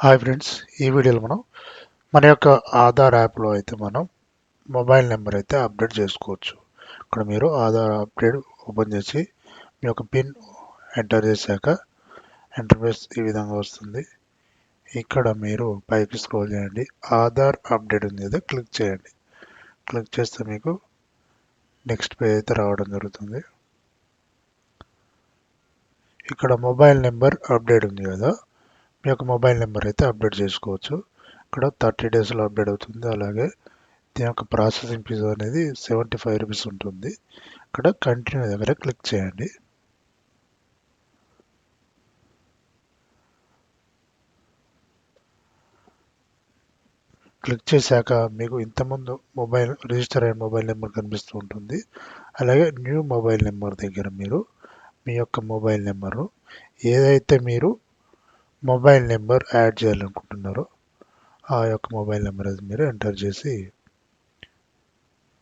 Hi friends ఈ వీడియోలో మనం మన యొక్క ఆధార్ యాప్లో అయితే మనం మొబైల్ నెంబర్ అయితే అప్డేట్ చేసుకోవచ్చు. ఇక్కడ మీరు ఆధార్ అప్డేట్ ఓపెన్ చేసి మీ యొక్క పిన్ ఎంటర్ చేశాక ఇంటర్ఫేస్ ఈ విధంగా వస్తుంది. ఇక్కడ మీరు పైకి స్క్రోల్ చేయండి. ఆధార్ అప్డేట్ ఉంది కదా క్లిక్ చేయండి. క్లిక్ చేస్తే మీకు నెక్స్ట్ పేజ్ అయితే రావడం జరుగుతుంది. ఇక్కడ మొబైల్ నెంబర్ అప్డేట్ ఉంది కదా మీ యొక్క మొబైల్ నెంబర్ అయితే అప్డేట్ చేసుకోవచ్చు. ఇక్కడ థర్టీ డేస్లో అప్డేట్ అవుతుంది. అలాగే దీని యొక్క ప్రాసెసింగ్ ఫీజు అనేది సెవెంటీ ఫైవ్ రూపీస్ ఉంటుంది. ఇక్కడ కంటిన్యూ దగ్గర క్లిక్ చేయండి. క్లిక్ చేశాక మీకు ఇంతకుముందు మొబైల్ రిజిస్టర్ అయిన మొబైల్ నెంబర్ కనిపిస్తూ ఉంటుంది. అలాగే న్యూ మొబైల్ నెంబర్ దగ్గర మీరు మీ యొక్క మొబైల్ నెంబరు ఏదైతే మీరు మొబైల్ నెంబర్ యాడ్ చేయాలనుకుంటున్నారో ఆ యొక్క మొబైల్ నెంబర్ అది మీరు ఎంటర్ చేసి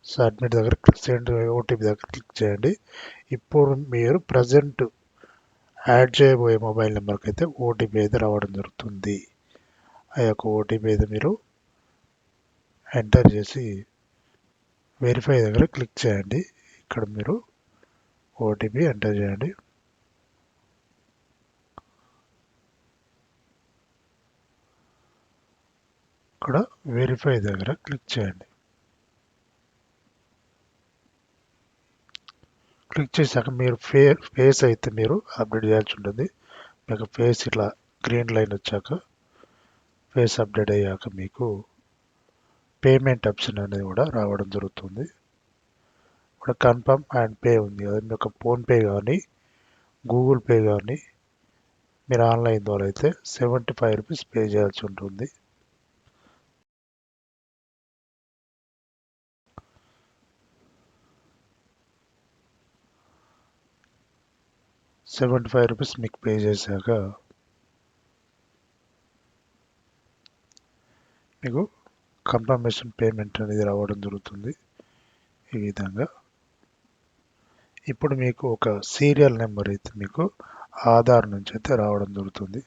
సబ్మిట్ దగ్గర క్లిక్ చేయండి ఓటీపీ దగ్గర క్లిక్ చేయండి. ఇప్పుడు మీరు ప్రజెంట్ యాడ్ చేయబోయే మొబైల్ నెంబర్కి అయితే ఓటీపీ అయితే రావడం జరుగుతుంది. ఆ యొక్క ఓటీపీ అయితే మీరు ఎంటర్ చేసి వెరిఫై దగ్గర క్లిక్ చేయండి. ఇక్కడ మీరు ఓటీపీ ఎంటర్ చేయండి. ఇక్కడ వెరిఫై దగ్గర క్లిక్ చేయండి. క్లిక్ చేశాక మీరు ఫే ఫేస్ అయితే మీరు అప్డేట్ చేయాల్సి ఉంటుంది. మీకు ఫేస్ ఇట్లా గ్రీన్ లైన్ వచ్చాక ఫేస్ అప్డేట్ అయ్యాక మీకు పేమెంట్ ఆప్షన్ అనేది కూడా రావడం జరుగుతుంది. ఇక్కడ కన్ఫర్మ్ అండ్ పే ఉంది. కదా మీకు ఫోన్పే కానీ గూగుల్ పే కానీ మీరు ఆన్లైన్ ద్వారా అయితే సెవెంటీ ఫైవ్ రూపీస్ పే చేయాల్సి ఉంటుంది. సెవెంటీ ఫైవ్ రూపీస్ మీకు పే చేశాక మీకు కన్ఫర్మేషన్ పేమెంట్ అనేది రావడం జరుగుతుంది. ఈ విధంగా. ఇప్పుడు మీకు ఒక సీరియల్ నెంబర్ అయితే మీకు ఆధార్ నుంచి అయితే రావడం జరుగుతుంది.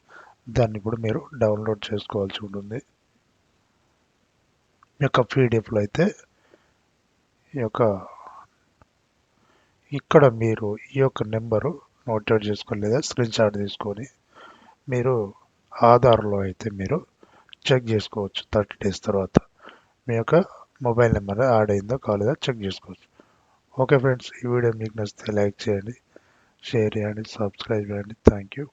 దాన్ని ఇప్పుడు మీరు డౌన్లోడ్ చేసుకోవాల్సి ఉంటుంది. మీ యొక్క పీడిఎఫ్లో అయితే ఈ యొక్క ఇక్కడ మీరు ఈ యొక్క నెంబరు నోటెడ్ చేసుకొని లేదా స్క్రీన్ షాట్ తీసుకొని మీరు ఆధార్లో అయితే మీరు చెక్ చేసుకోవచ్చు. థర్టీ డేస్ తర్వాత మీ యొక్క మొబైల్ నెంబర్ యాడ్ అయిందో? కాలేదో చెక్ చేసుకోవచ్చు. ఓకే ఫ్రెండ్స్ ఈ వీడియో మీకు నచ్చితే లైక్ చేయండి షేర్ చేయండి సబ్స్క్రైబ్ చేయండి. Thank you